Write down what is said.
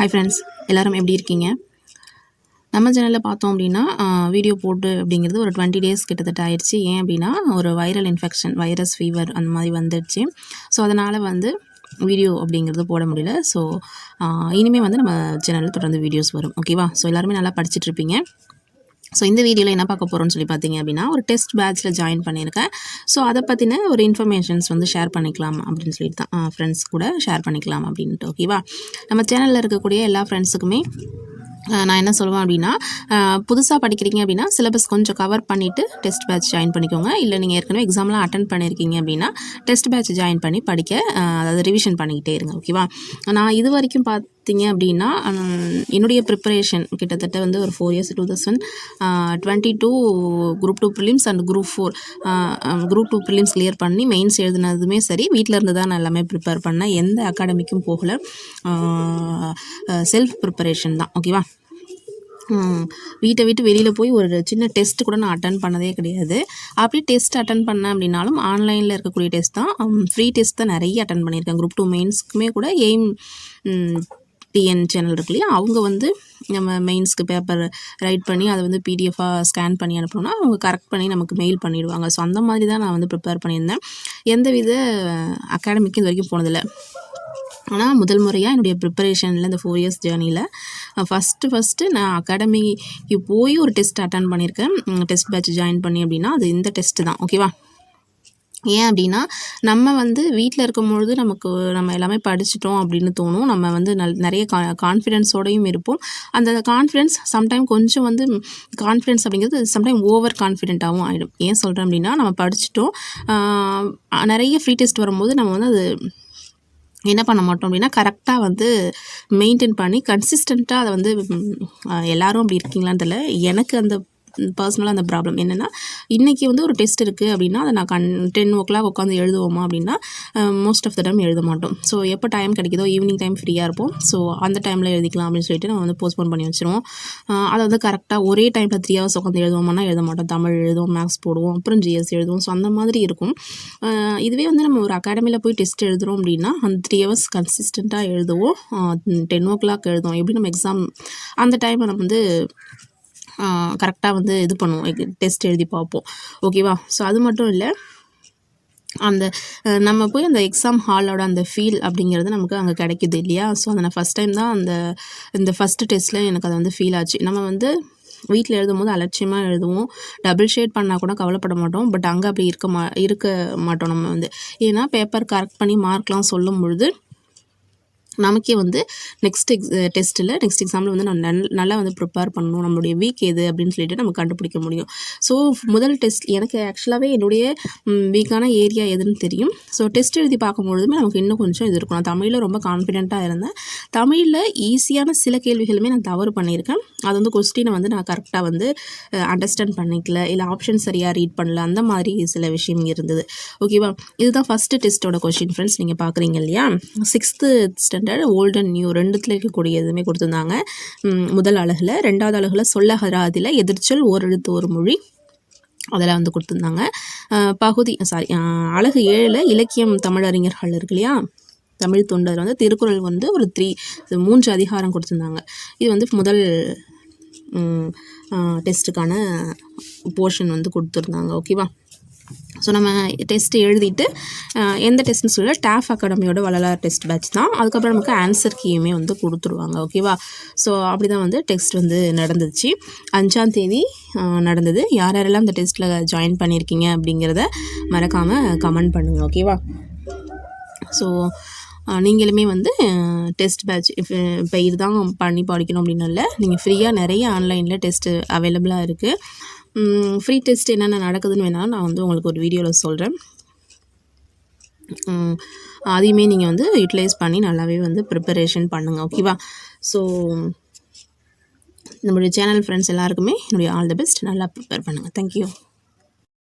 Hi friends எல்லோரும் எப்படி இருக்கீங்க? நம்ம சேனலில் பார்த்தோம் அப்படின்னா வீடியோ போட்டு அப்படிங்கிறது ஒரு டுவெண்ட்டி டேஸ் கிட்டத்தட்ட ஆயிடுச்சு. ஏன் அப்படின்னா ஒரு வைரல் இன்ஃபெக்ஷன் வைரஸ் ஃபீவர் அந்த மாதிரி வந்துடுச்சு. ஸோ அதனால் வந்து வீடியோ அப்படிங்கிறது போட முடியல. ஸோ இனிமேல் வந்து நம்ம சேனலில் தொடர்ந்து வீடியோஸ் வரும். ஓகேவா ஸோ எல்லாருமே நல்லா படிச்சுட்ருப்பீங்க ஸோ இந்த வீடியோவில் என்ன பார்க்க போகிறோம்னு சொல்லி பார்த்தீங்க அப்படின்னா ஒரு டெஸ்ட் பேட்ச்சில் ஜாயின் பண்ணியிருக்கேன். ஸோ அதை பற்றின ஒரு இன்ஃபர்மேஷன்ஸ் வந்து ஷேர் பண்ணிக்கலாம் அப்படின்னு சொல்லிட்டு தான் ஃப்ரெண்ட்ஸ் கூட ஷேர் பண்ணிக்கலாம் அப்படின்ட்டு ஓகேவா நம்ம சேனலில் இருக்கக்கூடிய எல்லா ஃப்ரெண்ட்ஸுக்குமே நான் என்ன சொல்லுவேன் அப்படின்னா புதுசாக படிக்கிறீங்க அப்படின்னா சிலபஸ் கொஞ்சம் கவர் பண்ணிவிட்டு டெஸ்ட் பேட்ச் ஜாயின் பண்ணிக்கோங்க. இல்லை நீங்கள் ஏற்கனவே எக்ஸாம்லாம் அட்டன் பண்ணியிருக்கீங்க அப்படின்னா டெஸ்ட் பேட்ச் ஜாயின் பண்ணி படிக்க அதாவது ரிவிஷன் பண்ணிக்கிட்டே இருங்க ஓகேவா நான் இது வரைக்கும் பார்த்தீங்க அப்படின்னா என்னுடைய ப்ரிப்பரேஷன் கிட்டத்தட்ட வந்து ஒரு four years two thousand twenty two group two prelims and group four group two prelims clear பண்ணி மெயின்ஸ் எழுதுனதுமே சரி வீட்டில் இருந்து தான் நான் எல்லாமே ப்ரிப்பேர் பண்ணேன். எந்த அகாடமிக்கும் போகலை. செல்ஃப் ப்ரிப்பரேஷன் தான். ஓகேவா வீட்டை விட்டு வெளியில் போய் ஒரு சின்ன டெஸ்ட் கூட நான் அட்டன் பண்ணதே கிடையாது. அப்படி டெஸ்ட் அட்டன் பண்ணேன் அப்படின்னாலும் ஆன்லைனில் இருக்கக்கூடிய டெஸ்ட் தான். ஃப்ரீ டெஸ்ட் தான் நிறைய அட்டன் பண்ணியிருக்கேன். குரூப் டூ மெயின்ஸ்க்குமே கூட எய்ம் டிஎன் சேனல் இருக்கு இல்லையா? அவங்க வந்து நம்ம மெயின்ஸ்க்கு பேப்பர் ரைட் பண்ணி அதை வந்து பிடிஎஃபாக ஸ்கேன் பண்ணி அனுப்பணும்னா அவங்க கரெக்ட் பண்ணி நமக்கு மெயில் பண்ணிவிடுவாங்க ஸோ அந்த மாதிரி தான் நான் வந்து ப்ரிப்பேர் பண்ணியிருந்தேன். எந்தவித அகாடமிக்கும் இது வரைக்கும் போனதில்லை. ஆனால் முதல் முறையாக என்னுடைய ப்ரிப்பரேஷனில் இந்த ஃபோர் இயர்ஸ் ஜேர்னியில் ஃபஸ்ட்டு ஃபஸ்ட்டு நான் அகாடமிக்கு போய் ஒரு டெஸ்ட் அட்டன் பண்ணியிருக்கேன். டெஸ்ட் பேட்ச் ஜாயின் பண்ணி அப்படின்னா அது இந்த டெஸ்ட்டு தான். ஓகேவா ஏன் அப்படின்னா நம்ம வந்து வீட்டில் இருக்கும்பொழுது நமக்கு நம்ம எல்லாமே படிச்சிட்டோம் அப்படின்னு தோணும். நம்ம வந்து நல் நிறைய கா கான்ஃபிடென்ஸோடையும் இருப்போம். அந்த கான்ஃபிடென்ஸ் சம்டைம் கொஞ்சம் வந்து கான்ஃபிடென்ஸ் அப்படிங்கிறது சம்டைம் ஓவர் கான்ஃபிடென்ட்டாகவும் ஆகிடும் ஏன் சொல்கிறேன் அப்படின்னா நம்ம படிச்சிட்டோம். நிறைய ஃப்ரீ டெஸ்ட் வரும்போது நம்ம வந்து அது என்ன பண்ண மாட்டோம் அப்படின்னா கரெக்டாக வந்து மெயின்டைன் பண்ணி கன்சிஸ்டண்ட்டாக அதை வந்து எல்லோரும் அப்படி இருக்கீங்களான்னு தெரியல. எனக்கு அந்த பர்சனலாக அந்த ப்ராப்ளம் என்னென்னா இன்றைக்கி வந்து ஒரு டெஸ்ட் இருக்குது அப்படின்னா அதை நான் கண் டென் ஓ கிளாக் உட்காந்து எழுதுவோமா அப்படின்னா மோஸ்ட் ஆஃப் த டைம் எழுத மாட்டோம். ஸோ எப்போ டைம் கிடைக்குதோ ஈவினிங் டைம் ஃப்ரீயாக இருப்போம். ஸோ அந்த டைமில் எழுதிக்கலாம் அப்படின்னு சொல்லிட்டு நம்ம வந்து போஸ்ட்போன் பண்ணி வச்சுருவோம். அதை வந்து கரெக்டாக ஒரே டைமில் த்ரீ ஹவர்ஸ் உட்காந்து எழுதுவோம்னா எழுத மாட்டோம். தமிழ் எழுதுவோம் மேக்ஸ் போடுவோம் அப்புறம் ஜிஎஸ் எழுதுவோம். ஸோ அந்த மாதிரி இருக்கும். இதுவே வந்து நம்ம ஒரு அகாடமியில் போய் டெஸ்ட் எழுதுகிறோம் அப்படின்னா அந்த த்ரீ ஹவர்ஸ் கன்சிஸ்டண்ட்டாக எழுதுவோம். டென் ஓ கிளாக் எழுதுவோம். எப்படி நம்ம எக்ஸாம் அந்த டைமை நம்ம வந்து கரெக்டாக வந்து இது பண்ணுவோம். டெஸ்ட் எழுதி பார்ப்போம். ஓகேவா ஸோ அது மட்டும் இல்லை அந்த நம்ம போய் அந்த எக்ஸாம் ஹாலோட அந்த ஃபீல் அப்படிங்கிறது நமக்கு அங்கே கிடைக்கிது இல்லையா? ஸோ அதை நான் ஃபஸ்ட் டைம் தான் அந்த இந்த ஃபஸ்ட்டு டெஸ்ட்டில் எனக்கு அது வந்து ஃபீல் ஆச்சு. நம்ம வந்து வீட்டில் எழுதும் போது அலட்சியமாக எழுதுவோம். டபுள் ஷேட் பண்ணால் கூட கவலைப்பட மாட்டோம். பட் அங்கே அப்படி இருக்க மா இருக்க மாட்டோம் நம்ம வந்து. ஏன்னா பேப்பர் கரெக்ட் பண்ணி மார்க்லாம் சொல்லும் பொழுது நமக்கே வந்து நெக்ஸ்ட் எக்ஸ் டெஸ்ட்டில் நெக்ஸ்ட் எக்ஸாமில் வந்து நம்ம நல்லா வந்து ப்ரிப்பேர் பண்ணணும். நம்மளுடைய வீக் எது அப்படின்னு சொல்லிட்டு நம்ம கண்டுபிடிக்க முடியும். ஸோ முதல் டெஸ்ட் எனக்கு ஆக்சுவலாகவே என்னுடைய வீக்கான ஏரியா எதுன்னு தெரியும். ஸோ டெஸ்ட் எழுதி பார்க்கும்பொழுதுமே நமக்கு இன்னும் கொஞ்சம் இது இருக்கும். நான் தமிழில் ரொம்ப கான்ஃபிடென்ட்டாக இருந்தேன். தமிழில் ஈஸியான சில கேள்விகளுமே நான் தவறு பண்ணியிருக்கேன். அது வந்து கொஸ்டினை வந்து நான் கரெக்டாக வந்து அண்டர்ஸ்டாண்ட் பண்ணிக்கல. இல்லை ஆப்ஷன் சரியாக ரீட் பண்ணல. அந்த மாதிரி சில விஷயம் இருந்தது. ஓகேவா இதுதான் ஃபஸ்ட்டு டெஸ்ட்டோட கொஸ்டின் ஃப்ரெண்ட்ஸ் நீங்கள் பார்க்குறீங்க இல்லையா? Sixth standard old and new ரெண்டுத்தில் இருக்கக்கூடிய எதுவுமே கொடுத்துருந்தாங்க. முதல் அழகில் ரெண்டாவது அழகில் சொல்லகராதில் எதிர்ச்சொல் ஓரெழுத்து ஒரு மொழி அதெல்லாம் வந்து கொடுத்துருந்தாங்க. பகுதி சாரி அழகு ஏழில் இலக்கியம் தமிழறிஞர்கள் இருக்கு இல்லையா? தமிழ் தொண்டர் வந்து திருக்குறள் வந்து ஒரு த்ரீ மூன்று அதிகாரம் கொடுத்துருந்தாங்க. இது வந்து முதல் டெஸ்ட்டுக்கான போர்ஷன் வந்து கொடுத்துருந்தாங்க ஓகேவா ஸோ நம்ம டெஸ்ட் எழுதிட்டு எந்த டெஸ்ட்னு சொல்ல டாஃப் அகாடமியோட வளலார் டெஸ்ட் பேட்ச் தான். அதுக்கப்புறம் நமக்கு ஆன்சர் கீயுமே வந்து கொடுத்துருவாங்க ஓகேவா ஸோ அப்படி தான் வந்து டெஸ்ட் வந்து நடந்துச்சு. அஞ்சாம் தேதி நடந்தது. யார் யாரெல்லாம் அந்த டெஸ்ட்டில் ஜாயின் பண்ணியிருக்கீங்க அப்படிங்கிறத மறக்காமல் கமெண்ட் பண்ணுங்கள் ஓகேவா ஸோ நீங்களுமே வந்து டெஸ்ட் பேட்ச் இப்போ இதுதான் பண்ணி படிக்கணும் அப்படின்னு இல்லை. நீங்கள் ஃப்ரீயாக நிறைய ஆன்லைனில் டெஸ்ட்டு அவைலபிளாக இருக்குது ஃப்ரீ டெஸ்ட் என்னென்ன நடக்குதுன்னு வேணாலும் நான் வந்து உங்களுக்கு ஒரு வீடியோவில் சொல்கிறேன் அதையுமே நீங்கள் வந்து யூட்டிலைஸ் பண்ணி நல்லாவே வந்து ப்ரிப்பரேஷன் பண்ணுங்கள் ஓகேவா ஸோ நம்மளுடைய சேனல் ஃப்ரெண்ட்ஸ் எல்லாருக்குமே என்னுடைய ஆல் த பெஸ்ட் நல்லா ப்ரிப்பேர் பண்ணுங்கள் தேங்க்யூ